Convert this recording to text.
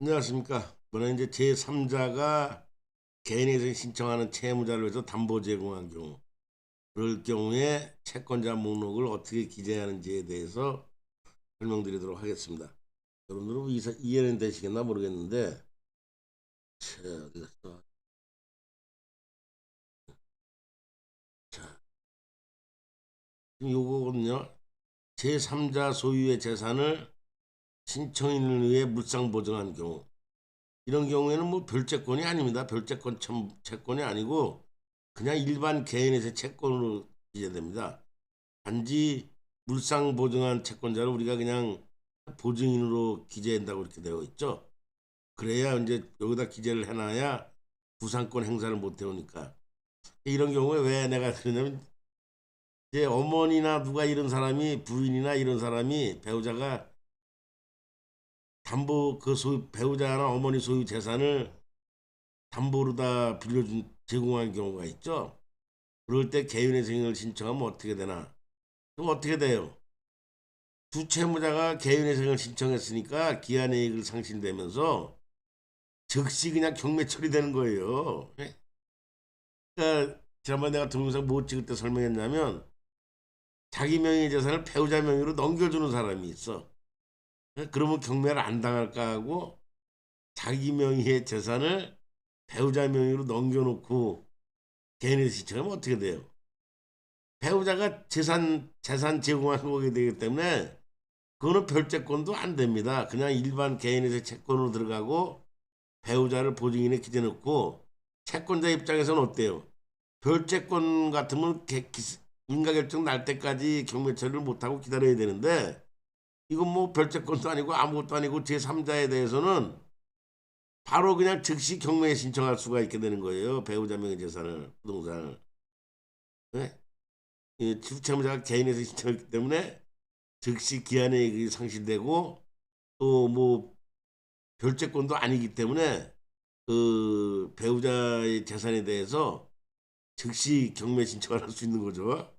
안녕하십니까. 이번에 이제 제3자가 개인에서 신청하는 채무자를 위해서 담보 제공한 경우, 그럴 경우에 채권자 목록을 어떻게 기재하는지에 대해서 설명드리도록 하겠습니다. 여러분들은 이사, 이해는 되시겠나 모르겠는데, 자, 어디 갔어? 자, 요거거든요. 제3자 소유의 재산을 신청인을 위해 물상 보증한 경우 이런 경우에는 뭐 별채권이 아닙니다. 별채권 참 채권이 아니고 그냥 일반 개인의 채권으로 기재됩니다. 단지 물상 보증한 채권자를 우리가 그냥 보증인으로 기재한다고 이렇게 되어 있죠. 그래야 이제 여기다 기재를 해놔야 부상권 행사를 못 해오니까 이런 경우에 왜 내가 그러냐면 이제 어머니나 누가 이런 사람이 부인이나 이런 사람이 배우자가 담보 그 소유 배우자나 어머니 소유 재산을 담보로 다 빌려준 제공한 경우가 있죠. 그럴 때 개인회생을 신청하면 어떻게 되나? 그럼 어떻게 돼요? 두 채무자가 개인회생을 신청했으니까 기한이익을 상실되면서 즉시 그냥 경매 처리되는 거예요. 예? 그러니까 지난번 내가 동영상 못 찍을 때 설명했냐면 자기 명의 재산을 배우자 명의로 넘겨주는 사람이 있어. 그러면 경매를 안 당할까 하고 자기 명의의 재산을 배우자 명의로 넘겨놓고 개인의 시청하면 어떻게 돼요? 배우자가 재산 재산 제공하는 거게 되기 때문에 그거는 별채권도 안 됩니다. 그냥 일반 개인의 채권으로 들어가고 배우자를 보증인에 기재놓고 채권자 입장에서는 어때요? 별채권 같으면 인가결정 날 때까지 경매 처리를 못하고 기다려야 되는데 이건 뭐 별채권도 아니고 아무것도 아니고 제3자에 대해서는 바로 그냥 즉시 경매에 신청할 수가 있게 되는 거예요. 배우자 명의 재산을, 부동산을. 네? 이 주채무자가 개인에서 신청했기 때문에 즉시 기한에 이익이 상실되고 또 뭐 별채권도 아니기 때문에 그 배우자의 재산에 대해서 즉시 경매 신청을 할 수 있는 거죠.